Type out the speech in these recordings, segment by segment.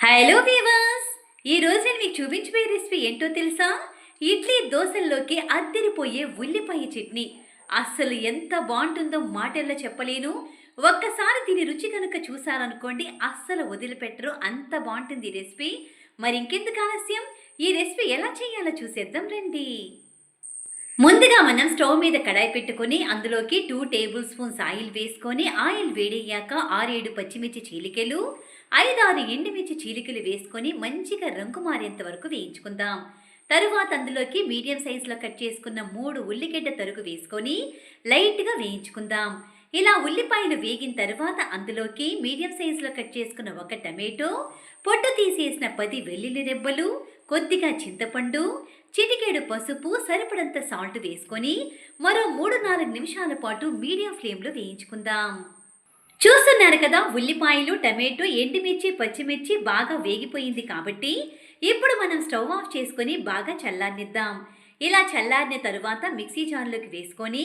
Hello weavers ఈరోజు నేను మీకు చూపించబోయే రెసిపీ ఏంటో తెలుసా? ఇడ్లీ దోశల్లోకి అద్దరిపోయే ఉల్లిపాయ చట్నీ. అస్సలు ఎంత బాగుంటుందో మాటల్లో చెప్పలేను. ఒక్కసారి దీని రుచి కనుక చూసారనుకోండి అస్సలు వదిలిపెట్టరు. అంత బాగుంటుంది ఈ రెసిపీ. మరి ఇంకెందుకు ఆలస్యం? ఈ రెసిపీ ఎలా చేయాలో చూసేద్దాం రండి. ముందుగా మనం స్టవ్ మీద కడాయి పెట్టుకొని అందులోకి టూ టేబుల్ స్పూన్స్ ఆయిల్ వేసుకొని ఆయిల్ వేడయ్యాక ఆరేడు పచ్చిమిర్చి చీలికలు ఐదారు ఎండుమిర్చి చీలికలు వేసుకొని మంచిగా రంగు మారేంత వరకు వేయించుకుందాం. తరువాత అందులోకి మీడియం సైజులో కట్ చేసుకున్న మూడు ఉల్లిగడ్డ తరుగు వేసుకొని లైట్గా వేయించుకుందాం. ఇలా ఉల్లిపాయలు వేగిన తర్వాత అందులోకి మీడియం సైజులో కట్ చేసుకున్న ఒక టమాటో పొట్టు తీసేసిన పది వెల్లుల్లి రెబ్బలు కొద్దిగా చింతపండు చిటికేడు పసుపు సరిపడంత సాల్ట్ వేసుకొని మరో మూడు నాలుగు నిమిషాల పాటు మీడియం ఫ్లేమ్లో వేయించుకుందాం. చూస్తున్నారు కదా ఉల్లిపాయలు టమాటో ఎండుమిర్చి పచ్చిమిర్చి బాగా వేగిపోయింది కాబట్టి ఇప్పుడు మనం స్టవ్ ఆఫ్ చేసుకొని బాగా చల్లారనిద్దాం. ఇలా చల్లారిన తరువాత మిక్సీ జార్లోకి వేసుకొని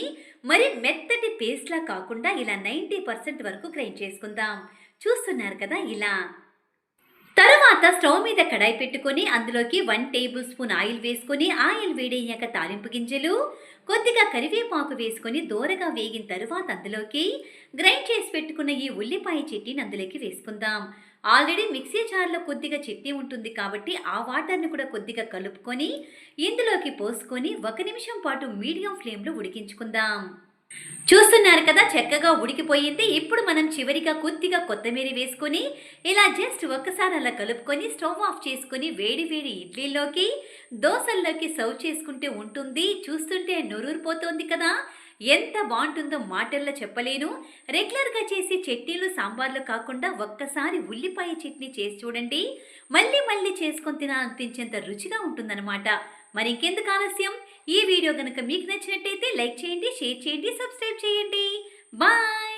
మరి మెత్తటి పేస్ట్లా కాకుండా ఇలా నైంటీ పర్సెంట్ వరకు గ్రైండ్ చేసుకుందాం. చూస్తున్నారు కదా ఇలా. తర్వాత స్టవ్ మీద కడాయి పెట్టుకొని అందులోకి వన్ టేబుల్ స్పూన్ ఆయిల్ వేసుకొని ఆయిల్ వేడయ్యాక తాలింపు గింజలు కొద్దిగా కరివేపాకు వేసుకొని దోరగా వేగిన తరువాత అందులోకి గ్రైండ్ చేసి పెట్టుకున్న ఈ ఉల్లిపాయ చెట్టిని అందులోకి వేసుకుందాం. ఆల్రెడీ మిక్సీ జార్లో కొద్దిగా చట్నీ ఉంటుంది కాబట్టి ఆ వాటర్ని కూడా కొద్దిగా కలుపుకొని ఇందులోకి పోసుకొని ఒక నిమిషం పాటు మీడియం ఫ్లేమ్లో ఉడికించుకుందాం. చూస్తున్నారు కదా చక్కగా ఉడికిపోయింది. ఇప్పుడు మనం చివరిగా కొద్దిగా కొత్తిమీర వేసుకొని ఇలా జస్ట్ ఒక్కసారి అలా కలుపుకొని స్టవ్ ఆఫ్ చేసుకొని వేడి వేడి ఇడ్లీలోకి దోశల్లోకి సర్వ్ చేసుకుంటే ఉంటుంది. చూస్తుంటే నొరూరిపోతోంది కదా. ఎంత బాగుంటుందో మాటల్లో చెప్పలేను. రెగ్యులర్గా చేసి చట్నీలు సాంబార్లు కాకుండా ఒక్కసారి ఉల్లిపాయ చట్నీ చేసి చూడండి. మళ్ళీ మళ్ళీ చేసుకొని తినాలనిపించేంత రుచిగా ఉంటుందన్నమాట. మరి ఇంకెందుకు ఆలస్యం? ఈ వీడియో కనుక మీకు నచ్చినట్టయితే లైక్ చేయండి షేర్ చేయండి సబ్స్క్రైబ్ చేయండి. బాయ్!